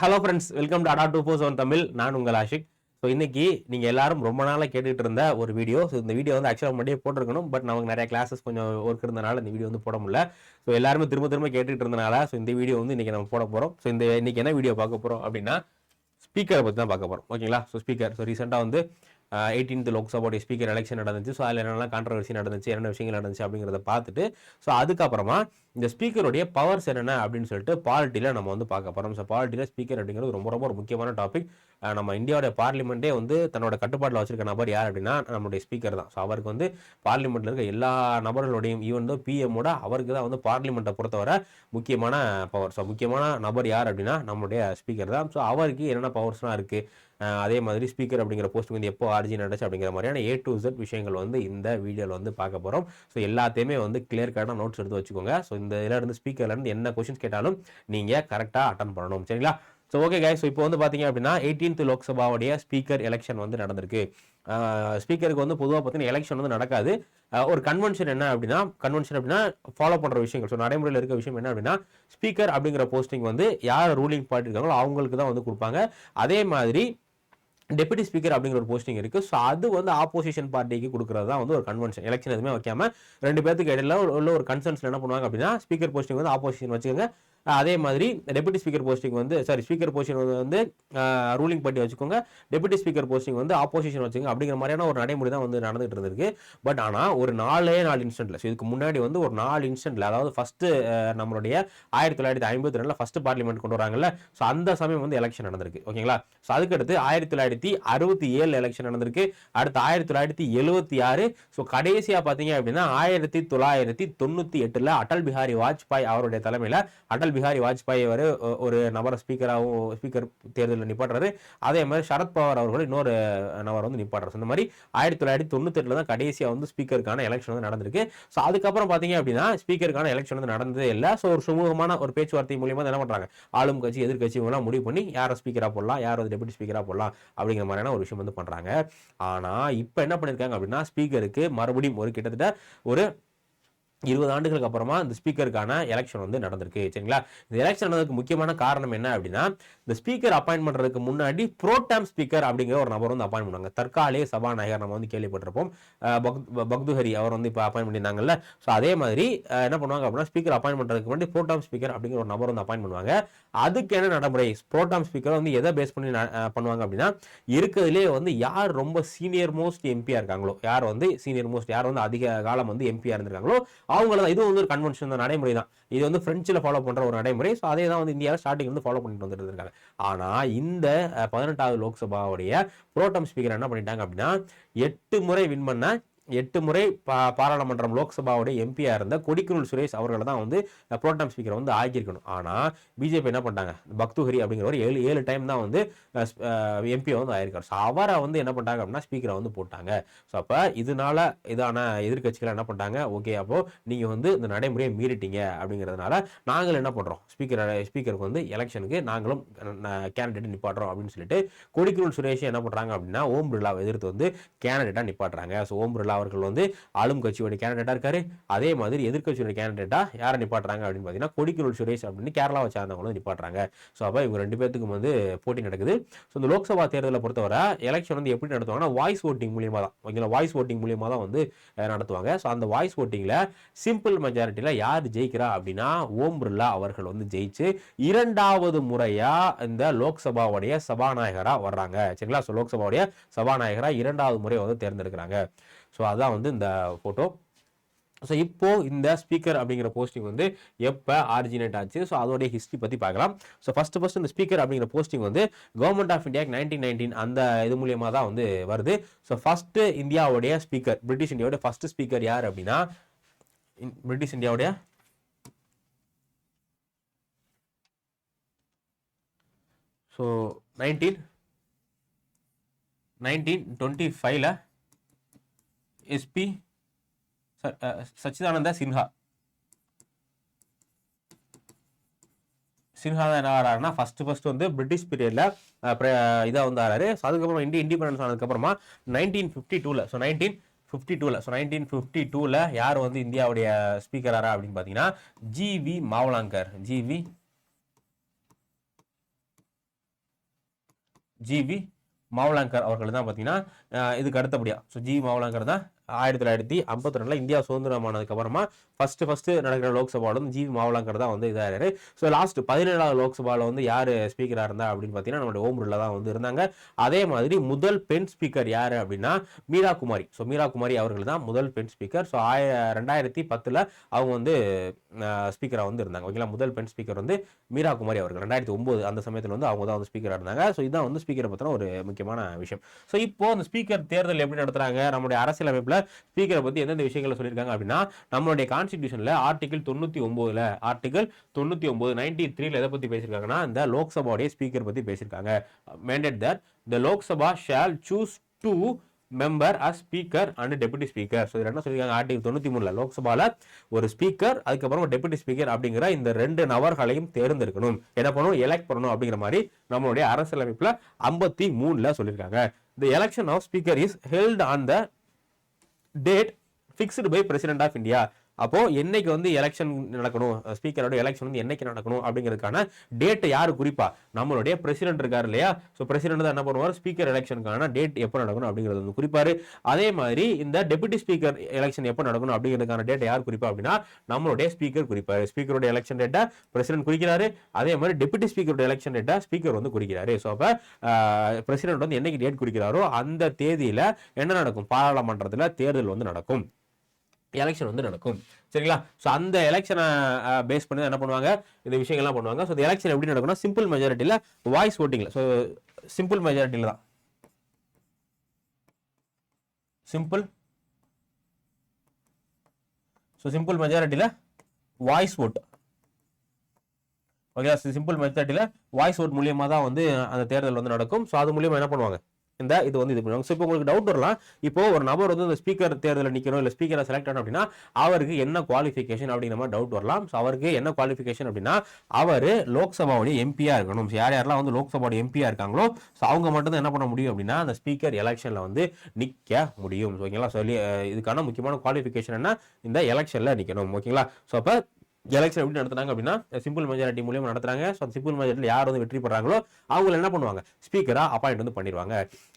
Hello friends welcome to Adda two four seven Tamil. நான் உங்கள் Ashiq. So இன்னைக்கு நீங்கள் எல்லாரும் ரொம்ப நாளாக கேட்டுகிட்டு இருந்த ஒரு வீடியோ ஸோ இந்த வீடியோ வந்து ஆக்சுவலாக முன்னாடியே போட்டிருக்கணும். பட் நமக்கு நிறைய கிளாஸஸ் கொஞ்சம் ஒர்க் இருந்தனால இந்த வீடியோ வந்து போட முடியல. ஸோ எல்லாருமே திரும்ப திரும்ப கேட்டுகிட்டு இருந்தனால ஸோ இந்த வீடியோ வந்து இன்றைக்கி நம்ம போட போகிறோம் ஸோ இந்த இன்றைக்கி என்ன வீடியோ பார்க்க போகிறோம் அப்படின்னா ஸ்பீக்கரை பற்றி தான் பார்க்க போகிறோம் ஓகேங்களா? ஸோ ஸ்பீக்கர் ஸோ ரீசெண்டாக வந்து எயிட்டீன்த் லோக்சபாவுடைய ஸ்பீக்கர் எலெக்ஷன் நடந்துச்சு. ஸோ அதில் என்னெல்லாம் கான்ட்ரவர்சி நடந்துச்சு என்னென்ன விஷயங்கள் நடந்துச்சு அப்படிங்கிறத பார்த்துட்டு ஸோ அதுக்கப்புறமா இந்த ஸ்பீக்கருடைய பவர்ஸ் என்னென்ன அப்படின்னு சொல்லிட்டு பாலிட்டியில் நம்ம வந்து பார்க்க போகிறோம் ஸோ பாலிட்டியில் ஸ்பீக்கர் அப்படிங்கிறது ரொம்ப ரொம்ப ஒரு முக்கியமான டாபிக் நம்ம இந்தியாவுடைய பார்லிமெண்ட்டே வந்து தன்னோட கட்டுப்பாட்டில் வச்சிருக்க நபர் யார் அப்படின்னா நம்மளுடைய ஸ்பீக்கர் தான். ஸோ அவருக்கு வந்து பார்லிமெண்ட்டில் இருக்க எல்லா நபர்களுடையும் ஈவன் தோ பிஎம்மோட அவருக்கு தான் வந்து பார்லிமெண்ட்டை பொறுத்தவரை முக்கியமான பவர் ஸோ முக்கியமான நபர் யார் அப்படின்னா நம்மளுடைய ஸ்பீக்கர் தான். ஸோ அவருக்கு என்னென்ன பவர்ஸ்லாம் இருக்குது அதே மாதிரி ஸ்பீக்கர் அப்படிங்கிற போஸ்ட் வந்து எப்போ ஆரிஜின் நடந்துச்சு அப்படிங்கிற மாதிரியான ஏ டு இசட் விஷயங்கள் வந்து இந்த வீடியோவில் வந்து பார்க்க போகிறோம் ஸோ எல்லாத்தையுமே வந்து கிளியர் கட்டாக நோட்ஸ் எடுத்து வச்சுக்கோங்க. ஸோ இந்த இதில் இருந்து ஸ்பீக்கர்லேருந்து என்ன கொஷின்ஸ் கேட்டாலும் நீங்கள் கரெக்டாக அட்டன் பண்ணணும். சரிங்களா? ஸோ ஓகே கைஸ் ஸோ இப்போ வந்து பார்த்தீங்க அப்படின்னா எயிட்டீன்த் லோக்சபாவுடைய ஸ்பீக்கர் எலெக்ஷன் வந்து நடந்திருக்கு. ஸ்பீக்கருக்கு வந்து பொதுவாக பார்த்தீங்கன்னா எலெக்ஷன் வந்து நடக்காது. ஒரு கன்வென்ஷன் என்ன அப்படின்னா கன்வென்ஷன் அப்படின்னா ஃபாலோ பண்ணுற விஷயங்கள். ஸோ நடைமுறையில் இருக்க விஷயம் என்ன அப்படின்னா ஸ்பீக்கர் அப்படிங்கிற போஸ்டிங் வந்து யார் ரூலிங் பார்ட்டி இருக்காங்களோ அவங்களுக்கு தான் வந்து கொடுப்பாங்க. அதே மாதிரி டெபுட்டி ஸ்பீக்கர் அப்படிங்கிற ஒரு போஸ்டிங் இருக்குது ஸோ அது வந்து ஆப்போசிஷன் பார்ட்டிக்கு கொடுக்குறது தான் வந்து ஒரு கன்வென்ஷன் எலெக்ஷன் எதுவுமே வைக்காம ரெண்டு பேருக்கு இடையில உள்ள ஒரு கன்சர்ன்ஸ் என்ன பண்ணுவாங்க அப்படின்னா ஸ்பீக்கர் போஸ்டிங் வந்து ஆப்போசிஷன் வச்சுக்கோங்க. அதே மாதிரி டெபுட்டி ஸ்பீக்கர் போஸ்டிங் வந்து சாரி ஸ்பீக்கர் போஸ்டிங் வந்து ரூலிங் பார்ட்டி வச்சுக்கோங்க. டெபுட்டி ஸ்பீக்கர் போஸ்டிங் வந்து ஆப்போசிஷன் வச்சுக்கோங்க. அப்படிங்கிற மாதிரியான ஒரு நடைமுறை தான் வந்து நடந்துகிட்டு இருந்திருக்கு. பட் ஆனால் ஒரு நாலே நாலு இன்ஸ்டன்ட்ல ஸோ இதுக்கு முன்னாடி வந்து ஒரு நாலு இன்ஸ்டன்ட்ல அதாவது ஃபஸ்ட்டு நம்மளுடைய ஆயிரத்தி தொள்ளாயிரத்தி ஐம்பத்தி ரெண்டில் ஃபஸ்ட்டு பார்லிமெண்ட் கொண்டு வராங்கல்ல ஸோ அந்த சமயம் வந்து எலெக்ஷன் நடந்திருக்கு. ஓகேங்களா ஸோ அதுக்கடுத்து ஆயிரத்தி தொள்ளாயிரத்தி அறுபத்தி ஏழு எலெக்ஷன் நடந்திருக்கு. அடுத்து ஆயிரத்தி தொள்ளாயிரத்தி எழுபத்தி ஆறு. ஸோ கடைசியாக பார்த்தீங்க அப்படின்னா ஆயிரத்தி தொள்ளாயிரத்தி தொண்ணூற்றி எட்டில் அடல் பிஹாரி வாஜ்பாய் அவருடைய தலைமையில் அடல் பிஹாரி வாஜ்பாய் அவர் ஒரு நபரை ஸ்பீக்கராகவும் ஸ்பீக்கர் தேர்தலில் நிப்பாடுறாரு அதே மாதிரி சரத்பவார் அவர்கள் இன்னொரு நபர் வந்து நிப்பாடுறாரு இந்த மாதிரி ஆயிரத்தி தொள்ளாயிரத்தி தொண்ணூத்தெட்டில் தான் கடைசியாக வந்து ஸ்பீக்கருக்கான எலெக்ஷன் வந்து நடந்திருக்கு. ஸோ அதுக்கப்புறம் பார்த்தீங்க அப்படின்னா ஸ்பீக்கருக்கான எலெக்ஷன் வந்து நடந்ததே இல்லை. ஸோ ஒரு சுமூகமான ஒரு பேச்சுவார்த்தை மூலியமா என்ன பண்ணுறாங்க ஆளும் கட்சி எதிர்கட்சி இவங்கெல்லாம் முடிவு பண்ணி யாரை ஸ்பீக்கராக போடலாம்? யார் வந்து டெபுட்டி ஸ்பீக்கராக போடலாம்? அப்படிங்கிற மாதிரியான ஒரு விஷயம் வந்து பண்ணுறாங்க ஆனால் இப்போ என்ன பண்ணியிருக்காங்க அப்படின்னா ஸ்பீக்கருக்கு மறுபடியும் ஒரு கிட்டத்தட்ட ஒரு இருபது ஆண்டுகளுக்கு அப்புறமா இந்த ஸ்பீக்கருக்கான எலெக்ஷன் வந்து நடந்திருக்கு. சரிங்களா? இந்த எலெக்ஷன் நடந்ததுக்கு முக்கியமான காரணம் என்ன அப்படின்னா இந்த ஸ்பீக்கர் அப்பாயின் பண்ணுறதுக்கு முன்னாடி ப்ரோடாம் ஸ்பீக்கர் அப்படிங்கிற ஒரு நபர் வந்து அப்பாயின் பண்ணுவாங்க. தற்காலிக சபாநாயகர் நம்ம வந்து கேள்விப்பட்டிருப்போம். பக்துஹரி அவர் வந்து இப்போ அப்பாயின் பண்ணியிருந்தாங்கல்ல. ஸோ அதே மாதிரி என்ன பண்ணுவாங்க அப்படின்னா ஸ்பீக்கர் அப்பாயின்ட் பண்ணுறதுக்கு முன்னாடி ப்ரோட்டாம் ஸ்பீக்கர் அப்படிங்கிற ஒரு நபர் வந்து அப்பாயின் பண்ணுவாங்க. அதுக்கு என்ன நடைமுறை? ப்ரோடாம் ஸ்பீக்கர் வந்து எதை பேஸ் பண்ணி பண்ணுவாங்க அப்படின்னா இருக்கிறதுலே வந்து யார் ரொம்ப சீனியர் மோஸ்ட் எம்பியாக இருக்காங்களோ யார் வந்து சீனியர் மோஸ்ட் யார் வந்து அதிக காலம் வந்து எம்பியாக இருந்திருக்காங்களோ அவங்கள தான் இது வந்து ஒரு கன்வென்ஷன் தான் நடைமுறை தான் இது வந்து பிரெஞ்சில் ஃபாலோ பண்ணுற ஒரு நடைமுறை. ஸோ அதே தான் வந்து இந்தியாவில் ஸ்டார்டிங் வந்து ஃபாலோ பண்ணிட்டு வந்துட்டு இருக்காங்க ஆனா இந்த பதினெட்டாவது லோக்சபாவுடைய புரோட்டம் ஸ்பீக்கர் என்ன பண்ணிட்டாங்க அப்படின்னா எட்டு முறை வின் பண்ண எட்டு முறை பா பாராளுமன்றம் லோக்சபாவுடைய எம்பியாக இருந்த கொடிக்குருள் சுரேஷ் அவர்களை தான் வந்து புரோட்டம் ஸ்பீக்கர் வந்து ஆக்கியிருக்கணும். ஆனால் பிஜேபி என்ன பண்ணிட்டாங்க? பக்துஹரி அப்படிங்கிற ஒரு ஏழு ஏழு டைம் தான் வந்து எம்பி வந்து ஆயிருக்காரு ஸோ அவரை வந்து என்ன பண்ணிட்டாங்க அப்படின்னா ஸ்பீக்கரை வந்து போட்டாங்க. ஸோ அப்போ இதனால இதான எதிர்க்கட்சிகள் என்ன பண்ணிட்டாங்க? ஓகே அப்போது நீங்கள் வந்து இந்த நடைமுறையை மீறிட்டீங்க அப்படிங்கிறதுனால நாங்கள் என்ன பண்ணுறோம் ஸ்பீக்கர் ஸ்பீக்கருக்கு வந்து எலெக்ஷனுக்கு நாங்களும் கேண்டிடேட் நிப்பாட்டுறோம் அப்படின்னு சொல்லிட்டு கொடிக்குருள் சுரேஷ் என்ன பண்ணுறாங்க அப்படின்னா ஓம் பிர்லாவை எதிர்த்து வந்து கேண்டிடேட்டாக நிப்பாட்டுறாங்க. ஸோ ஓம் பிர்லா அவர்கள் வந்து ஆளும் கட்சியோட கேண்டிடேட்டாக இருக்காரு. அதே மாதிரி எதிர்க்கட்சியோட கேண்டிடேட்டாக யாரை நிப்பாட்டுறாங்க அப்படின்னு பார்த்தீங்கன்னா கொடிக்குருள் சுரேஷ் அப்படின்னு கேரளாவை சார்ந்தவங்களும் நிப்பாட்டுறாங்க. ஸோ அப்போ இவங்க ரெண்டு பேத்துக்கும் வந்து போட்டி நடக்குது. ஸோ இந்த லோக்சபா தேர்தலை பொறுத்தவரை எலெக்ஷன் வந்து எப்படி நடத்துவாங்கன்னா வாய்ஸ் ஓட்டிங் மூலியமாக தான். ஓகேங்களா? வாய்ஸ் ஓட்டிங் மூலியமாக தான் வந்து நடத்துவாங்க. ஸோ அந்த வாய்ஸ் ஓட்டிங்கில் சிம்பிள் மெஜாரிட்டியில் யார் ஜெயிக்கிறா அப்படின்னா ஓம் பிர்லா அவர்கள் வந்து ஜெயிச்சு இரண்டாவது முறையாக இந்த லோக்சபாவுடைய சபாநாயகராக வர்றாங்க. சரிங்களா? ஸோ லோக்சபாவுடைய சபாநாயகராக இரண்டாவது முறை வந்து தேர்ந்தெடுக்கிறாங்க. ஸோ அதான் வந்து இந்த ஃபோட்டோ ஸோ இப்போது இந்த ஸ்பீக்கர் அப்படிங்கிற போஸ்டிங் வந்து எப்போ ஆரிஜினேட் ஆச்சு? ஸோ அதோடைய ஹிஸ்ட்ரி பற்றி பார்க்கலாம். ஸோ ஃபர்ஸ்ட் ஃபர்ஸ்ட் இந்த ஸ்பீக்கர் அப்படிங்கிற போஸ்டிங் வந்து government of India nineteen nineteen அந்த இது மூலியமாக தான் வந்து வருது. ஸோ ஃபஸ்ட்டு இந்தியாவுடைய ஸ்பீக்கர் பிரிட்டிஷ் இந்தியாவுடைய ஃபர்ஸ்ட் ஸ்பீக்கர் யார் அப்படின்னா? பிரிட்டிஷ் இந்தியாவுடைய? ஸோ நைன்டீன் நைன்டீன் டுவெண்ட்டி ஃபைவ்ல எஸ்பி சச்சிதானந்த சின்ஹா சின்ஹா தான் என்ன ஆறாருன்னா ஃபர்ஸ்ட் ஃபர்ஸ்ட் வந்து பிரிட்டிஷ் பீரியடில் இதாக வந்து ஆறாரு அதுக்கப்புறம் இந்தியா இண்டிபெண்டன்ஸ் ஆனதுக்கப்புறமா நைன்டீன் ஃபிஃப்டி டூவில் ஸோ நைன்டீன் ஃபிஃப்டி டூவில் ஸோ நைன்டீன் ஃபிஃப்டி டூவில் யார் வந்து இந்தியாவுடைய ஸ்பீக்கர் ஆறா அப்படின்னு பார்த்தீங்கன்னா G V Mavalankar GV GV Mavalankar அவர்கள் தான் பார்த்தீங்கன்னா இதுக்கு அடுத்தபடியாக ஸோ ஜி மாவலாங்கர் தான் ஆயிரத்தி தொள்ளாயிரத்தி ஐம்பத்தி ரெண்டில் இந்தியா சுதந்திரமானதுக்கு அப்புறமா ஃபர்ஸ்ட் ஃபர்ஸ்ட் நடக்கிற லோக்சபாலும் ஜிவி ஜி மாவலாங்கர் தான் வந்து இதாரு ஸோ லாஸ்ட் பதினேழாவது லோக்சபாவில் வந்து யார் ஸ்பீக்கராக இருந்தா அப்படின்னு பார்த்தீங்கன்னா நம்மளுடைய ஓம் பிர்லா தான் வந்து இருந்தாங்க. அதே மாதிரி முதல் பெண் ஸ்பீக்கர் யார் அப்படின்னா மீரா குமாரி. ஸோ மீரா குமாரி அவர்கள் தான் முதல் பெண் ஸ்பீக்கர் ஸோ ஆய ரெண்டாயிரத்தி பத்தில் அவங்க வந்து ஸ்பீக்கராக வந்து இருந்தாங்க. ஓகேங்களா முதல் பெண் ஸ்பீக்கர் வந்து மீரா குமாரி அவர்கள். ரெண்டாயிரத்தி ஒம்பது அந்த சமயத்தில் வந்து அவங்க தான் வந்து ஸ்பீக்கராக இருந்தாங்க. ஸோ இதான் வந்து ஸ்பீக்கரை பற்றின ஒரு முக்கியமான விஷயம். ஸோ இப்போ அந்த ஸ்பீக்கர் தேர்தல் எப்படி நடத்துகிறாங்க நம்முடைய அரசியலமைப்பில் ஸ்பீக்கரை பற்றி எந்தெந்த விஷயங்களை சொல்லியிருக்காங்க அப்படின்னா நம்மளுடைய கான்ஸ்டிடியூஷனில் ஆர்டிகல் தொண்ணூற்றி ஒம்போதில் ஆர்டிகல் தொண்ணூற்றி ஒம்பது நைன்டி த்ரீல எதை பற்றி பேசியிருக்காங்கன்னா இந்த லோக்சபாவுடைய ஸ்பீக்கர் பற்றி பேசியிருக்காங்க. Mandate that the Lok Sabha shall choose two member as speaker and deputy speaker so இதில் என்ன சொல்லியிருக்காங்க? ஆர்டிகல் தொண்ணூற்றி மூணுல லோக்சபாவில் ஒரு ஸ்பீக்கர் அதுக்கப்புறம் டெபுட்டி ஸ்பீக்கர் அப்படிங்கிற இந்த ரெண்டு நபர்களையும் தேர்ந்தெடுக்கணும். என்ன பண்ணணும்? எலெக்ட் பண்ணணும் அப்படிங்கிற மாதிரி நம்மளுடைய அரசியலமைப்பில் ஐம்பத்தி மூணில் சொல்லியிருக்காங்க. The election of speaker is held on the date fixed by president of India அப்போ என்னைக்கு வந்து எலெக்ஷன் நடக்கணும் ஸ்பீக்கரோட எலெக்ஷன் வந்து என்னைக்கு நடக்கணும் அப்படிங்கிறதுக்கான டேட்டை யார் குறிப்பா? நம்மளுடைய பிரசிடென்ட் இருக்காரு இல்லையா? ஸோ பிரசிடென்ட் தான் என்ன பண்ணுவார்? ஸ்பீக்கர் எலெக்ஷனுக்கான டேட் எப்போ நடக்கணும் அப்படிங்கிறது வந்து குறிப்பாரு. அதே மாதிரி இந்த டெபுட்டி ஸ்பீக்கர் எலெக்ஷன் எப்போ நடக்கணும் அப்படிங்கிறதுக்கான டேட்டை யார் குறிப்பா அப்படின்னா நம்மளுடைய ஸ்பீக்கர் குறிப்பாரு. ஸ்பீக்கரோட எலெக்ஷன் டேட்டை பிரசிடென்ட் குறிக்கிறாரு. அதே மாதிரி டெபுட்டி ஸ்பீக்கரோட எலெக்ஷன் டேட்டை ஸ்பீக்கர் வந்து குறிக்கிறாரு. ஸோ அப்போ பிரசிடென்ட் வந்து என்னைக்கு டேட் குறிக்கிறாரோ அந்த தேதியில் என்ன நடக்கும்? பாராளுமன்றத்தில் தேர்தல் வந்து நடக்கும். எலெக்ஷன் வந்து நடக்கும். சரிங்களா? ஸோ அந்த எலெக்ஷனை பேஸ் பண்ணி தான் என்ன பண்ணுவாங்க? இந்த விஷயங்கள்லாம் பண்ணுவாங்க. ஸோ இந்த எலெக்ஷன் எப்படி நடக்கும்னா சிம்பிள் மெஜாரிட்டியில் வாய்ஸ் ஓட்டிங்கில் ஸோ சிம்பிள் மெஜாரிட்டியில் தான். சிம்பிள் ஸோ சிம்பிள் மெஜாரிட்டியில் வாய்ஸ் ஓட்டு ஓகே சிம்பிள் மெஜாரிட்டியில் வாய்ஸ் ஓட் மூலியமாக தான் வந்து அந்த தேர்தல் வந்து நடக்கும். ஸோ அது மூலியமாக என்ன பண்ணுவாங்க? இந்த இது வந்து இது பண்ணுவாங்க. ஸோ இப்போ உங்களுக்கு டவுட் வரலாம். இப்போ ஒரு நபர் வந்து இந்த ஸ்பீக்கர் தேர்தலில் நிற்கணும் இல்லை ஸ்பீக்கரை செலக்ட் ஆகணும் அப்படின்னா அவருக்கு என்ன குவாலிஃபிகேஷன் அப்படிங்கிற மாதிரி டவுட் வரலாம். ஸோ அவருக்கு என்ன குவாலிஃபிகேஷன் அப்படின்னா அவர் லோக்சபாவுடைய எம்பியாக இருக்கணும். ஸோ யார் யாரெல்லாம் வந்து லோக்சபாவுடைய எம்பியாக இருக்காங்களோ ஸோ அவங்க மட்டும் தான் என்ன பண்ண முடியும் அப்படின்னா அந்த ஸ்பீக்கர் எலெக்ஷனில் வந்து நிற்க முடியும். ஸோ ஓகேங்களா சொல்லி இதுக்கான முக்கியமான குவாலிஃபிகேஷன் என்ன? இந்த எலெக்ஷனில் நிற்கணும் ஓகேங்களா ஸோ அப்போ எலெக்ஷன் எப்படி நடத்துனாங்க அப்படின்னா சிம்பிள் மெஜாரிட்டி மூலியமாக நடத்துறாங்க. ஸோ சிம்பிள் மெஜாரிட்டியில் யார் வந்து வெற்றி பெறாங்களோ அவங்க என்ன பண்ணுவாங்க? ஸ்பீக்கராக அப்பாயிண்ட் வந்து பண்ணிடுவாங்க.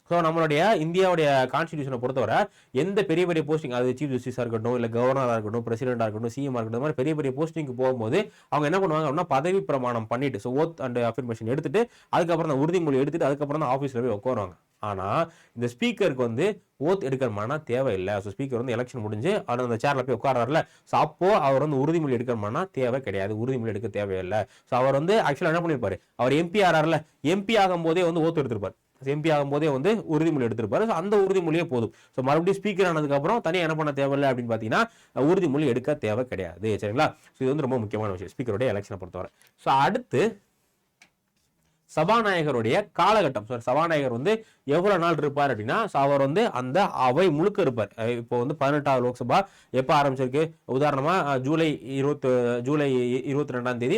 ஸோ நம்மளுடைய இந்தியாவுடைய கான்ஸ்டியூஷனை பொறுத்தவரை எந்த பெரிய பெரிய போஸ்டிங் அது சீஃப் ஜஸ்டிஸாக இருக்கட்டும் இல்லை கவர்னராக இருக்கட்டும் பிரசிடென்ட்டாக இருக்கட்டும் சிஎம் இருக்கட்டும் இந்த மாதிரி பெரிய பெரிய போஸ்டிங்க்கு போகும்போது அவங்க என்ன பண்ணுவாங்க அப்படின்னா பதவி பிரமாணம் பண்ணிட்டு ஸோ ஓத் அண்ட் அஃபர்மேஷன் எடுத்துட்டு அதுக்கப்புறம் தான் உறுதிமொழி எடுத்துட்டு அதுக்கப்புறம் தான் ஆஃபீஸில் போய் உட்காருவாங்க. ஆனால் இந்த ஸ்பீக்கருக்கு வந்து ஓத் எடுக்கணுமானா தேவையில்லை. ஸோ ஸ்பீக்கர் வந்து எலெக்ஷன் முடிஞ்சு அவர் அந்த சேரில் போய் உட்காராருல ஸோ அப்போது அவர் வந்து உறுதிமொழி எடுக்கணுமானா தேவை கிடையாது. உறுதிமொழி எடுக்க தேவையில்லை. ஸோ அவர் வந்து ஆக்சுவலாக என்ன பண்ணியிருப்பார் அவர் எம்பி ஆறாருல. எம்பி ஆகும்போதே வந்து ஓத்து எடுத்திருப்பார். எம்பி ஆகும்போதே வந்து உறுதிமொழி எடுத்திருப்பாரு. ஸோ அந்த உறுதிமொழியே போதும். ஸோ மறுபடியும் ஸ்பீக்கர் ஆனதுக்கப்புறம் தனியாக என்ன பண்ண தேவையில்லை அப்படின்னு பார்த்தீங்கன்னா உறுதிமொழி எடுக்க தேவை கிடையாது. சரிங்களா? ஸோ இது வந்து ரொம்ப முக்கியமான விஷயம். ஸ்பீக்கருடைய எலெக்ஷனை பொறுத்தவரை. ஸோ அடுத்து சபாநாயகருடைய காலகட்டம். சார் சபாநாயகர் வந்து எவ்வளோ நாள் இருப்பார் அப்படின்னா அவர் வந்து அந்த அவை முழுக்க இருப்பார். இப்போ வந்து பதினெட்டாவது லோக்சபா எப்போ ஆரம்பிச்சிருக்கு? உதாரணமாக ஜூலை இருபத்து ஜூலை இருபத்தி ரெண்டாம் தேதி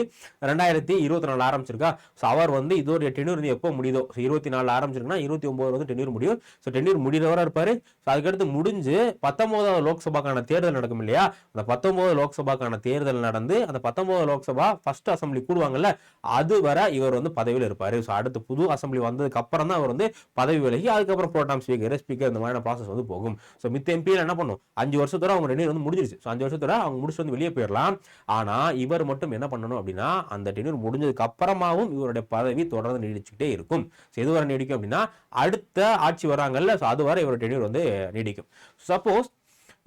ரெண்டாயிரத்தி இருபத்தி நாலு ஆரம்பிச்சிருக்கா? ஸோ அவர் வந்து இதோடைய டென்யூர் வந்து எப்போ முடியுதோ? ஸோ இருபத்தி நாலு ஆரம்பிச்சிருக்குன்னா இருபத்தி ஒம்பது வந்து டென்யூர் முடியும். ஸோ டென்யூர் முடிகிறவராக இருப்பார். ஸோ அதுக்கடுத்து முடிஞ்சு பத்தொம்போதாவது லோக்சபாக்கான தேர்தல் நடக்கும் இல்லையா? அந்த பத்தொம்போது லோக்சபாக்கான தேர்தல் நடந்து அந்த பத்தொன்பது லோக்சபா ஃபர்ஸ்ட் அசம்பிளி கூடுவாங்கல்ல அது வரை இவர் வந்து பதவியில் இருப்பார். ஸோ அடுத்து புது அசம்பிளி வந்ததுக்கு அப்புறம் தான் அவர் வந்து பதவி விலகி அதுக்கப்புறம் ப்ரோட்டாம் ஸ்பீக்கர் ஸ்பீக்கர் இந்த மாதிரியான ப்ராசஸ் வந்து போகும். ஸோ மித்த எம்பியில் என்ன பண்ணும் அஞ்சு வருஷத்தோட அவங்க ரெண்டு வந்து முடிஞ்சிருச்சு. ஸோ அஞ்சு வருஷத்தோட அவங்க முடிச்சு வந்து வெளியே போயிடலாம். ஆனால் இவர் மட்டும் என்ன பண்ணணும் அப்படின்னா அந்த டெனியூர் முடிஞ்சதுக்கு அப்புறமாவும் இவருடைய பதவி தொடர்ந்து நீடிச்சுக்கிட்டே இருக்கும். ஸோ எது வரை நீடிக்கும் அப்படின்னா அடுத்த ஆட்சி வராங்கல்ல ஸோ அது வரை இவரோட டெனியூர் வந்து நீடிக்கும். சப்போஸ்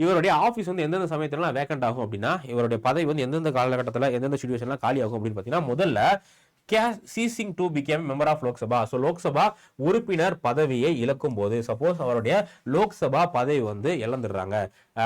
இவருடைய ஆஃபீஸ் வந்து எந்தெந்த சமயத்துலலாம் வேக்கண்ட் ஆகும் அப்படின்னா இவருடைய பதவி வந்து எந்தெந்த காலகட்டத்தில் எந்தெந்த சுச்சுவேஷன்லாம் காலி ஆகும் அப்படின்னு பார்த்தீங்கன்னா முதல்ல ceasing to become member of Lok Sabha so Lok Sabha உறுப்பினர் பதவியை இழக்கும் போது சப்போஸ் அவருடைய லோக்சபா பதவி வந்து இழந்துடுறாங்க.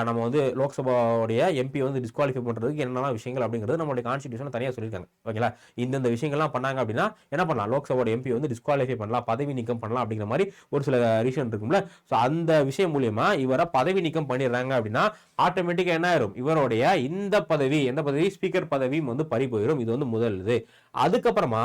நம்ம வந்து லோக்சபாவுடைய எம்பி வந்து டிஸ்குவாலிஃபை பண்ணுறதுக்கு என்னென்ன விஷயங்கள் அப்படிங்கிறது நம்மளுடைய கான்ஸ்டியூஷன் தனியாக சொல்லியிருக்காங்க. ஓகேங்களா இந்தந்த விஷயங்கள்லாம் பண்ணாங்க அப்படின்னா என்ன பண்ணலாம்? லோக்சபாவோட எம்பி வந்து டிஸ்குவாலிஃபை பண்ணலாம் பதவி நீக்கம் பண்ணலாம் அப்படிங்கிற மாதிரி ஒரு சில ரீசன் இருக்கும்ல. ஸோ அந்த விஷயம் மூலியமா இவரை பதவி நீக்கம் பண்ணிடுறாங்க அப்படின்னா ஆட்டோமேட்டிக்காக என்ன ஆயிரும்? இவருடைய இந்த பதவி எந்த பதவி? ஸ்பீக்கர் பதவியும் வந்து பறி போயிடும் இது வந்து முதல் இது அதுக்கப்புறமா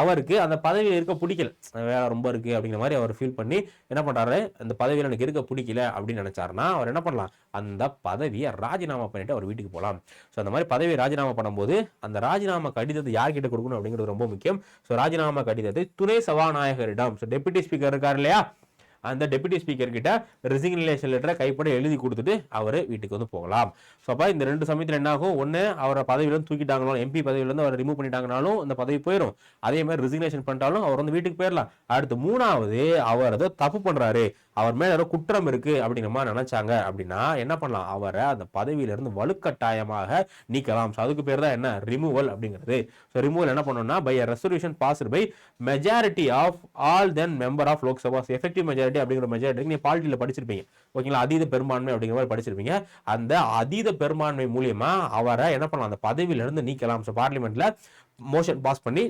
அவருக்கு அந்த பதவியில் இருக்க பிடிக்கல. வேலை ரொம்ப இருக்குது அப்படிங்கிற மாதிரி அவர் ஃபீல் பண்ணி என்ன பண்ணுறாரு அந்த பதவியில் எனக்கு இருக்க பிடிக்கல அப்படின்னு நினச்சாருன்னா அவர் என்ன பண்ணலாம்? அந்த பதவியை ராஜினாமா பண்ணிட்டு அவர் வீட்டுக்கு போகலாம் ஸோ அந்த மாதிரி பதவியை ராஜினாமா பண்ணும்போது அந்த ராஜினாமா கடிதத்தை யார்கிட்ட கொடுக்கணும் அப்படிங்கிறது ரொம்ப முக்கியம். ஸோ ராஜினாமா கடிதத்தை துணை சபாநாயகரிடம் ஸோ டெபுட்டி ஸ்பீக்கர் இருக்கார் இல்லையா? அந்த டெபுட்டி ஸ்பீக்கர் கிட்ட ரெசிக்னேஷன் லெட்டரை கைப்பட எழுதி கொடுத்துட்டு அவர் வீட்டுக்கு வந்து போகலாம். ஸோ அப்போ இந்த ரெண்டு சமயத்தில் என்ன ஆகும் ஒன்று அவரை பதவியிலேருந்து தூக்கிட்டாங்கனாலும் எம்பி பதவியிலேருந்து அவரை ரிமூவ் பண்ணிட்டாங்கனாலும் அந்த பதவி போயிடும் அதே மாதிரி ரிசிக்னேஷன் பண்ணிட்டாலும் அவர் வந்து வீட்டுக்கு போயிடலாம் அடுத்து மூணாவது அவர் ஏதோ தப்பு பண்ணுறாரு அவர் மேல ஏதோ குற்றம் இருக்கு அப்படிங்கிற மாதிரி நினைச்சாங்க அப்படின்னா என்ன பண்ணலாம்? அவரை அந்த பதவியிலிருந்து வலுக்கட்டாயமாக நீக்கலாம். ஸோ அதுக்கு பேர் தான் என்ன? ரிமூவல் அப்படிங்கிறது. ஸோ ரிமூவல் என்ன பண்ணோம்னா by resolution passed by majority of all then member of Lok Sabha effective majority அப்படிங்கிற மெஜாரிட்டி நீங்க பாலிட்டியில் படிச்சிருப்பீங்க. ஓகேங்களா? அதீத பெரும்பான்மை அப்படிங்கிற மாதிரி படிச்சிருப்பீங்க. அந்த அதீத பெரும்பான்மை மூலியமா அவரை என்ன பண்ணலாம்? அந்த பதவியிலிருந்து நீக்கலாம். ஸோ பார்லிமெண்ட்ல மோஷன் பாஸ் பண்ணி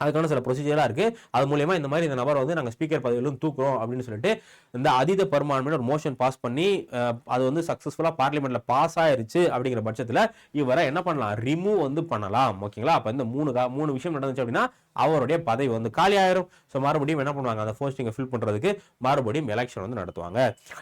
அதுக்கான சில ப்ரொசீஜர்லாம் இருக்குது அது மூலியமாக இந்த மாதிரி இந்த நபரை வந்து நாங்கள் ஸ்பீக்கர் பதவியிலும் தூக்குறோம் அப்படின்னு சொல்லிட்டு இந்த அதீத பெரும்பான்மையில ஒரு மோஷன் பாஸ் பண்ணி அது வந்து சக்ஸஸ்ஃபுல்லாக பார்லிமெண்ட்டில் பாஸ் ஆயிருச்சு அப்படிங்கிற பட்சத்தில் இவரை என்ன பண்ணலாம்? ரிமூவ் வந்து பண்ணலாம். ஓகேங்களா அப்போ இந்த மூணு மூணு விஷயம் நடந்துச்சு அப்படின்னா அவருடைய பதவி வந்து காலியாயிரும் ஸோ மறுபடியும் என்ன பண்ணுவாங்க? அந்த போஸ்டிங்கை ஃபில் பண்ணுறதுக்கு மறுபடியும் எலெக்ஷன் வந்து நடத்துவாங்க.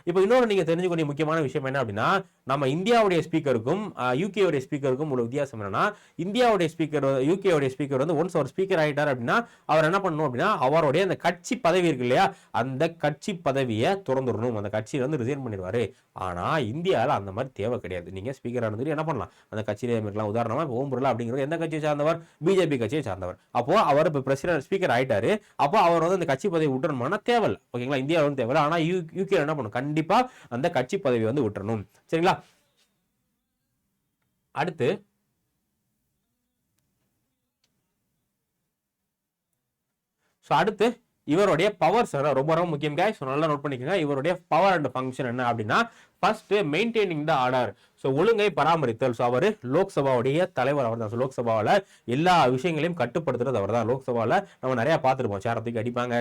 இப்போ இன்னொரு நீங்கள் தெரிஞ்சுக்கூடிய முக்கியமான விஷயம் என்ன அப்படின்னா நம்ம இந்தியாவுடைய ஸ்பீக்கருக்கும் யூகேவுடைய ஸ்பீக்கருக்கும் உள்ள வித்தியாசம் என்னன்னா இந்தியாவுடைய ஸ்பீக்கர் யூகேவுடைய ஸ்பீக்கர் வந்து ஒன்ஸ் அவர் ஸ்பீக்கர் ஆகிட்டார் அப்படின்னா அவர் என்ன பண்ணணும் அப்படின்னா அவருடைய அந்த கட்சி பதவி இருக்கு இல்லையா அந்த கட்சி பதவியை திறந்துடணும். அந்த கட்சியில் வந்து ரிசைன் பண்ணிடுவாரு. ஆனால் இந்தியாவில் அந்த மாதிரி தேவை கிடையாது. நீங்கள் ஸ்பீக்கர் ஆனதுக்கு என்ன பண்ணலாம்? அந்த கட்சியிலே இருக்கலாம் உதாரணமாக ஓம் பிர்லா அப்படிங்கிறது எந்த கட்சியை சார்ந்தவர்? பிஜேபி கட்சியை சார்ந்தவர். அப்போ அவர் அவர் இப்போ பிரசிடன்ட் ஸ்பீக்கர் ஆயிட்டாரு. அப்போ அவர் வந்து அந்த கட்சி பதவி விட்டுறணுமானா தேவையில்ல. ஓகேங்களா? இந்தியாவில் வந்து தேவையில்ல. ஆனால் யூ யூகே என்ன பண்ணணும்? கண்டிப்பாக அந்த கட்சி பதவி வந்து விட்டுறணும் சரிங்களா? அடுத்து ஸோ அடுத்து இவருடைய பவர்ஸ் ரொம்ப ரொம்ப முக்கியம் guys. ஸோ நல்லா நோட் பண்ணிக்கோங்க. இவருடைய பவர் அண்ட் ஃபங்க்ஷன் என்ன அப்படின்னா first maintaining the order so ஒழுங்கை பராமரித்தல். ஸோ அவர் லோக்சபாவுடைய தலைவர் அவர் தான் ஸோ லோக்சபாவில் எல்லா விஷயங்களையும் கட்டுப்படுத்துறது அவர் தான் லோக்சபாவில் நம்ம நிறையா பார்த்துருப்போம். சேரத்துக்கு அடிப்பாங்க